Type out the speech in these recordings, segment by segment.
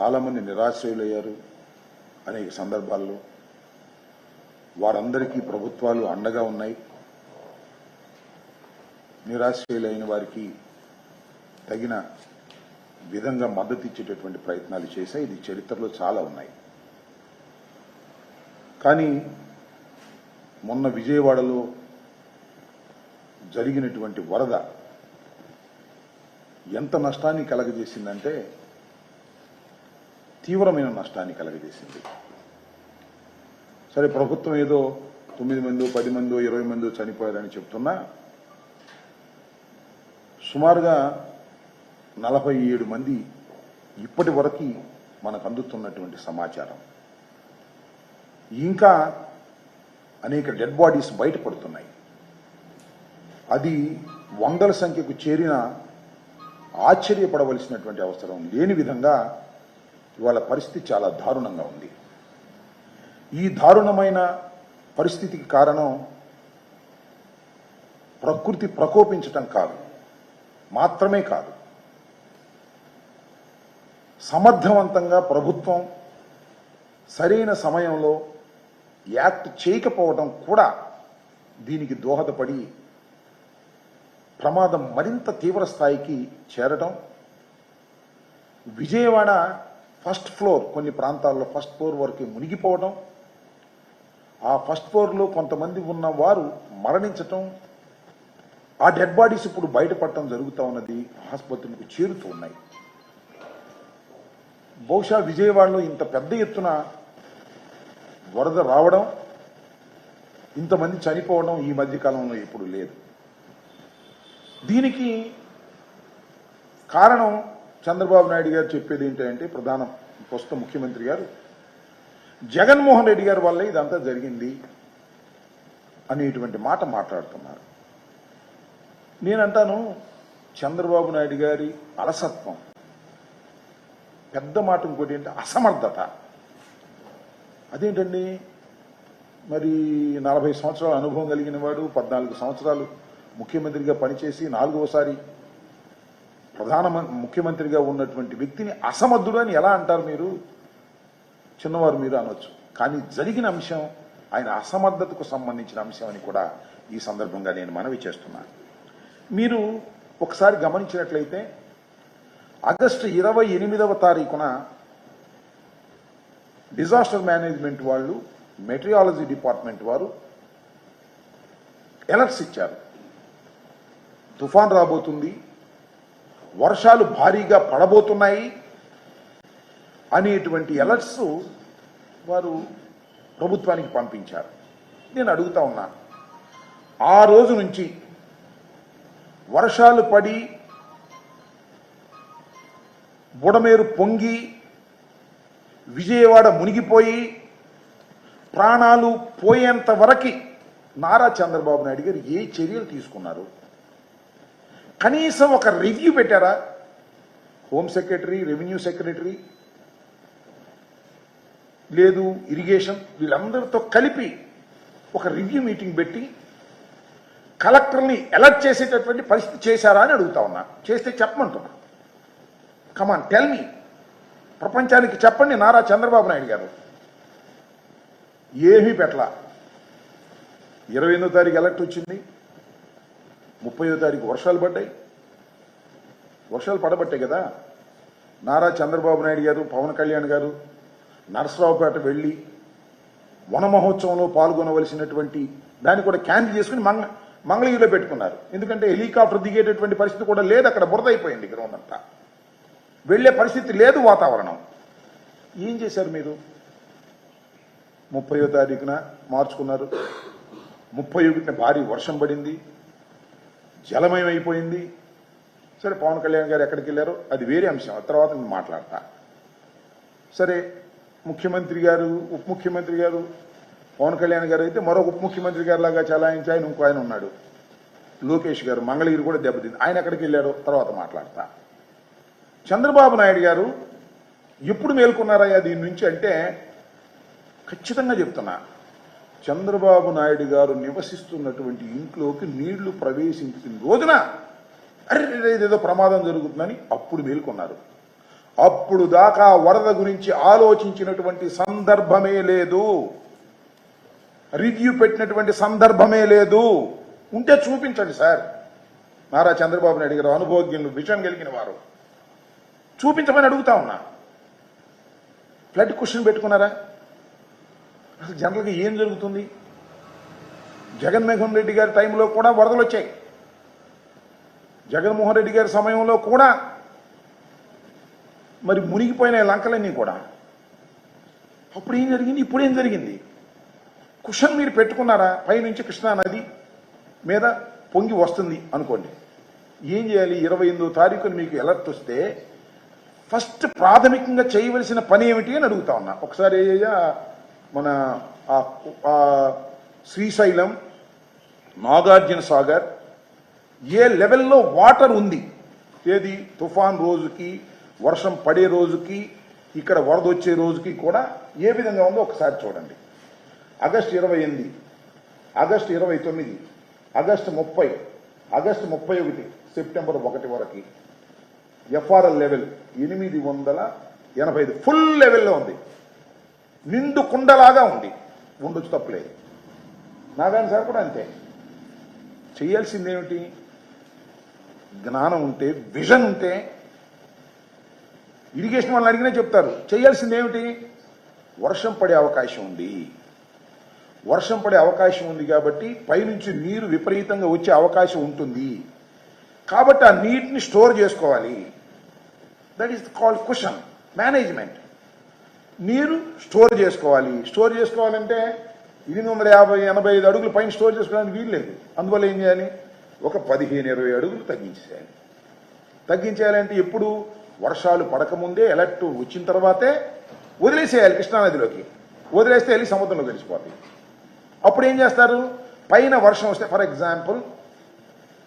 చాలామంది నిరాశ్రయులయ్యారు అనేక సందర్భాల్లో. వారందరికీ ప్రభుత్వాలు అండగా ఉన్నాయి. నిరాశ్రయులైన వారికి తగిన విధంగా మద్దతు ఇచ్చేటటువంటి ప్రయత్నాలు చేశాయి. ఇది చరిత్రలో చాలా ఉన్నాయి. కానీ మొన్న విజయవాడలో జరిగినటువంటి వరద ఎంత నష్టాన్ని కలగజేసిందంటే తీవ్రమైన నష్టాన్ని కలగజేసింది. సరే ప్రభుత్వం ఏదో తొమ్మిది మందో పది మందో ఇరవై మందో చనిపోయారని చెప్తున్నా. సుమారుగా నలభై ఏడు మంది ఇప్పటి వరకు మనకు అందుతున్నటువంటి సమాచారం. ఇంకా అనేక డెడ్ బాడీస్ బయటపడుతున్నాయి. అది వందల సంఖ్యకు చేరిన ఆశ్చర్యపడవలసినటువంటి అవసరం లేని విధంగా ఇవాళ పరిస్థితి చాలా దారుణంగా ఉంది. ఈ దారుణమైన పరిస్థితికి కారణం ప్రకృతి ప్రకోపించటం కాదు. మాత్రమే కాదు. సమర్థవంతంగా ప్రభుత్వం సరైన సమయంలో యాక్ట్ చేయకపోవడం కూడా దీనికి దోహదపడి ప్రమాదం మరింత తీవ్ర స్థాయికి చేరటం విజయవాడ ఫస్ట్ ఫ్లోర్ కొన్ని ప్రాంతాల్లో ఫస్ట్ ఫ్లోర్ వరకు మునిగిపోవడం ఆ ఫస్ట్ ఫ్లోర్లో కొంతమంది ఉన్న వారు మరణించటం ఆ డెడ్ బాడీస్ ఇప్పుడు బయటపడటం జరుగుతూ ఉన్నది ఆసుపత్రికి చేరుతూ ఉన్నాయి. బహుశా విజయవాడలో ఇంత పెద్ద ఎత్తున వరద రావడం ఇంతమంది చనిపోవడం ఈ మధ్యకాలంలో ఇప్పుడు ఎప్పుడు లేదు. దీనికి కారణం చంద్రబాబు నాయుడు గారు చెప్పేది ఏంటంటే ప్రధాన ప్రస్తుత ముఖ్యమంత్రి గారు జగన్మోహన్ రెడ్డి గారి వల్లే ఇదంతా జరిగింది అనేటువంటి మాట మాట్లాడుతున్నారు. నేనంటాను చంద్రబాబు నాయుడు గారి అలసత్వం పెద్ద మాట ఇంకోటి ఏంటి అసమర్థత. అదేంటండి మరి నలభై సంవత్సరాల అనుభవం కలిగిన వాడు పద్నాలుగు సంవత్సరాలు ముఖ్యమంత్రిగా పనిచేసి నాలుగవసారి ప్రధాన ముఖ్యమంత్రిగా ఉన్నటువంటి వ్యక్తిని అసమర్థుడు అని ఎలా అంటారు మీరు? చిన్నవారు మీరు అనొచ్చు. కానీ జరిగిన అంశం ఆయన అసమర్థతకు సంబంధించిన అంశం అని కూడా ఈ సందర్భంగా నేను మనవి చేస్తున్నాను మీరు ఒకసారి గమనించినట్లయితే ఆగస్టు ఇరవై ఎనిమిదవ తారీఖున డిజాస్టర్ మేనేజ్మెంట్ వాళ్ళు మెటీరియాలజీ డిపార్ట్మెంట్ వారు ఎలర్ట్స్ ఇచ్చారు. తుఫాన్ రాబోతుంది. వర్షాలు భారీగా పడబోతున్నాయి అనేటువంటి అలర్ట్స్ వారు ప్రభుత్వానికి పంపించారు. నేను అడుగుతా ఉన్నాను ఆ రోజు నుంచి వర్షాలు పడి బుడమేరు పొంగి విజయవాడ మునిగిపోయి ప్రాణాలు పోయేంత వరకు నారా చంద్రబాబు నాయుడు గారు ఏ చర్యలు తీసుకున్నారు? కనీసం ఒక రివ్యూ పెట్టారా? Home secretary revenue secretary? లేదు ఇరిగేషన్? వీళ్ళందరితో కలిపి ఒక రివ్యూ మీటింగ్ పెట్టి కలెక్టర్ని అలర్ట్ చేసేటటువంటి పరిస్థితి చేశారా అని అడుగుతా ఉన్నా. చేస్తే చెప్పమంటున్నా. కమాన్ టెల్ మీ ప్రపంచానికి చెప్పండి నారా చంద్రబాబు నాయుడు గారు. ఏమీ పెట్టలా. ఇరవై ఎనిమిదో తారీఖు ఎలక్ట్ వచ్చింది. ముప్పయో తారీఖు వర్షాలు పడ్డాయి. వర్షాలు పడబట్టే కదా. నారా చంద్రబాబు నాయుడు గారు పవన్ కళ్యాణ్ గారు నరసరావుపేట వెళ్ళి వన మహోత్సవంలో పాల్గొనవలసినటువంటి దాన్ని కూడా క్యాన్సిల్ చేసుకుని మంగ మంగళగిరిలో పెట్టుకున్నారు. ఎందుకంటే హెలికాప్టర్ దిగేటటువంటి పరిస్థితి కూడా లేదు అక్కడ బురద అయిపోయింది గ్రౌండ్ అంతా వెళ్ళే పరిస్థితి లేదు వాతావరణం. ఏం చేశారు మీరు? ముప్పయో తారీఖున మార్చుకున్నారు. ముప్పై ఒకటిన భారీ వర్షం పడింది. జలమయం అయిపోయింది సరే పవన్ కళ్యాణ్ గారు ఎక్కడికి వెళ్ళారో అది వేరే అంశం. ఆ తర్వాత నేను మాట్లాడతా. సరే ముఖ్యమంత్రి గారు ఉప ముఖ్యమంత్రి గారు పవన్ కళ్యాణ్ గారు అయితే మరో ఉప ముఖ్యమంత్రి గారు లాగా చలాయించి ఆయన ఇంకో ఆయన ఉన్నాడు. లోకేష్ గారు మంగళగిరి కూడా దెబ్బతింది. ఆయన ఎక్కడికి వెళ్ళారో తర్వాత మాట్లాడతా. చంద్రబాబు నాయుడు గారు ఎప్పుడు మేల్కొన్నారయ్యా దీని నుంచి అంటే ఖచ్చితంగా చెప్తున్నా. చంద్రబాబు నాయుడు గారు నివసిస్తున్నటువంటి ఇంట్లోకి నీళ్ళు ప్రవేశించిన రోజున అరే ఇదేదో ప్రమాదం జరుగుతుందని అప్పుడు మేల్కొన్నారు. అప్పుడు దాకా వరద గురించి ఆలోచించినటువంటి సందర్భమే లేదు. రివ్యూ పెట్టినటువంటి సందర్భమే లేదు. ఉంటే చూపించండి సార్. నారా చంద్రబాబు నాయుడు గారు అనుభవజ్ఞులు విషయం కలిగిన వారు. చూపించమని అడుగుతా ఉన్నా. ఫ్లడ్ క్వశ్చన్ పెట్టుకున్నారా? అసలు జనరల్గా ఏం జరుగుతుంది? జగన్మోహన్ రెడ్డి గారి టైంలో కూడా వరదలు వచ్చాయి. జగన్మోహన్ రెడ్డి గారి సమయంలో కూడా మరి మునిగిపోయిన లంకలన్నీ కూడా. అప్పుడు ఏం జరిగింది? ఇప్పుడు ఏం జరిగింది? కుషన్ మీరు పెట్టుకున్నారా? పైనుంచి కృష్ణా నది మీద పొంగి వస్తుంది అనుకోండి. ఏం చేయాలి? ఇరవై ఎనిమిదో తారీఖున మీకు అలర్ట్ వస్తే ఫస్ట్ ప్రాథమికంగా చేయవలసిన పని ఏమిటి అని అడుగుతా ఉన్నా. ఒకసారి మన శ్రీశైలం నాగార్జున సాగర్ ఏ లెవెల్లో వాటర్ ఉంది? ఏది తుఫాన్ రోజుకి వర్షం పడే రోజుకి ఇక్కడ వరద వచ్చే రోజుకి కూడా ఏ విధంగా ఉందో ఒకసారి చూడండి. ఆగస్టు ఇరవై ఎనిమిది ఆగస్టు ఇరవై తొమ్మిది ఆగస్టు ముప్పై ఆగస్టు ముప్పై ఒకటి సెప్టెంబర్ ఒకటి వరకు ఎఫ్ఆర్ఎల్ లెవెల్ ఎనిమిది వందల ఎనభై ఐదు ఫుల్ లెవెల్లో ఉంది. నిండు కుండలాగా ఉంది ఉండొచ్చు తప్పలేదు నాగార్జున సార్ కూడా అంతే. చేయాల్సింది ఏమిటి జ్ఞానం ఉంటే విజన్ ఉంటే ఇరిగేషన్ వాళ్ళని అడిగినా చెప్తారు. చేయాల్సింది ఏమిటి వర్షం పడే అవకాశం ఉంది. వర్షం పడే అవకాశం ఉంది కాబట్టి పైనుంచి నీరు విపరీతంగా వచ్చే అవకాశం ఉంటుంది. కాబట్టి ఆ నీటిని స్టోర్ చేసుకోవాలి. That is called question management నీరు స్టోర్ చేసుకోవాలి. స్టోర్ చేసుకోవాలంటే ఎనిమిది వందల యాభై ఎనభై ఐదు అడుగులు పైన స్టోర్ చేసుకోవడానికి వీల్లేదు అందువల్ల ఏం చేయాలి? ఒక పదిహేను ఇరవై అడుగులు తగ్గించేయాలి. తగ్గించేయాలంటే ఎప్పుడు? వర్షాలు పడకముందే ఎలర్ట్ వచ్చిన తర్వాతే వదిలేసేయాలి కృష్ణానదిలోకి. వదిలేస్తే వెళ్ళి సముద్రంలో కలిసిపోతాయి. అప్పుడు ఏం చేస్తారు? పైన వర్షం వస్తే ఫర్ ఎగ్జాంపుల్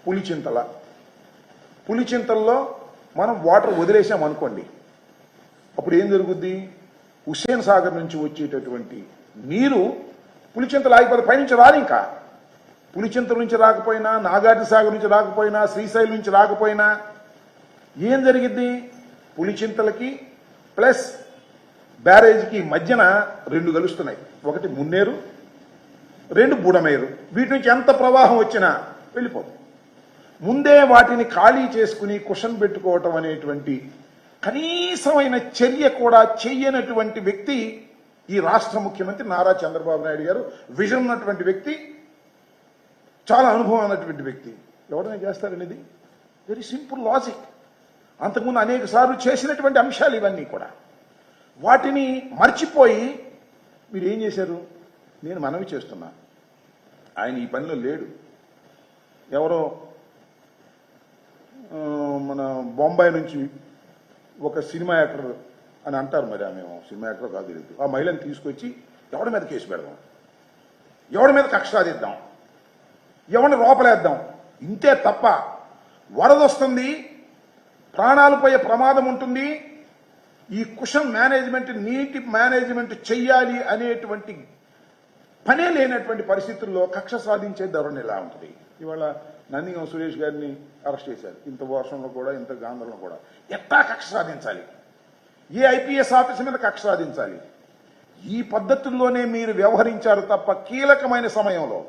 పులిచింతల. పులిచింతల్లో మనం వాటర్ వదిలేసాం అనుకోండి అప్పుడు ఏం జరుగుద్ది? హుస్సేన్ సాగర్ నుంచి వచ్చేటటువంటి నీరు పులిచింతలు ఆగిపోతే పైనుంచి రాదు ఇంకా. పులిచింతల నుంచి రాకపోయినా నాగార్జు సాగర్ నుంచి రాకపోయినా శ్రీశైలం నుంచి రాకపోయినా ఏం జరిగింది పులిచింతలకి ప్లస్ బ్యారేజ్కి మధ్యన రెండు కలుస్తున్నాయి ఒకటి మున్నేరు రెండు బుడమేరు. వీటి నుంచి ఎంత ప్రవాహం వచ్చినా వెళ్ళిపోతుంది ముందే వాటిని ఖాళీ చేసుకుని కుషన్ పెట్టుకోవటం అనేటువంటి కనీసమైన చర్య కూడా చెయ్యనటువంటి వ్యక్తి ఈ రాష్ట్ర ముఖ్యమంత్రి నారా చంద్రబాబు నాయుడు గారు. విజన్ ఉన్నటువంటి వ్యక్తి చాలా అనుభవం ఉన్నటువంటి వ్యక్తి. ఎవరైనా చేస్తారనేది? వెరీ సింపుల్ లాజిక్ అంతకుముందు అనేక సార్లు చేసినటువంటి అంశాలు ఇవన్నీ కూడా. వాటిని మర్చిపోయి మీరు ఏం చేశారు? నేను మనవి చేస్తున్నా. ఆయన ఈ పనిలో లేడు. ఎవరో మన బొంబాయి నుంచి ఒక సినిమా యాక్టర్ అని అంటారు మరి ఆమె సినిమా యాక్టర్ కాదు తెలియదు ఆ మహిళను తీసుకొచ్చి ఎవడి మీద కేసు పెడదాం? ఎవడి మీద కక్ష సాధిద్దాం? ఎవరిని లోపలేద్దాం ఇంతే తప్ప వరదొస్తుంది ప్రాణాలు పోయే ప్రమాదం ఉంటుంది ఈ కుషన్ మేనేజ్మెంట్ నీటి మేనేజ్మెంట్ చెయ్యాలి అనేటువంటి పనే లేనటువంటి పరిస్థితుల్లో కక్ష సాధించే ధోరణి ఎలా ఉంటుంది? ఇవాళ నందిగం సురేష్ గారిని అరెస్ట్ చేశారు. ఇంత వర్షంలో కూడా ఇంత గాంధంలో కూడా. ఎట్టా కక్ష సాధించాలి? ఏ ఐపీఎస్ ఆఫీస్ మీద కక్ష సాధించాలి? ఈ పద్ధతుల్లోనే మీరు వ్యవహరించారు తప్ప కీలకమైన సమయంలో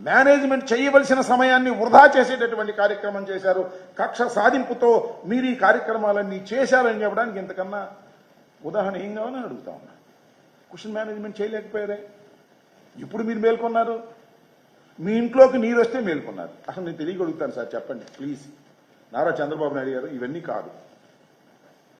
మేనేజ్మెంట్ చేయవలసిన సమయాన్ని వృధా చేసేటటువంటి కార్యక్రమం చేశారు. కక్ష సాధింపుతో మీరు ఈ కార్యక్రమాలన్నీ చేశారని చెప్పడానికి ఇంతకన్నా ఉదాహరణ ఏం కావాలని అడుగుతా ఉన్నా? క్వశ్చన్ మేనేజ్మెంట్ చేయలేకపోయారే? ఇప్పుడు మీరు మేల్కొన్నారు. మీ ఇంట్లోకి నీరు వస్తే మేల్కొన్నారు. అసలు నేను తెలియగలుగుతాను సార్ చెప్పండి ప్లీజ్. నారా చంద్రబాబు నాయుడు గారు ఇవన్నీ కాదు.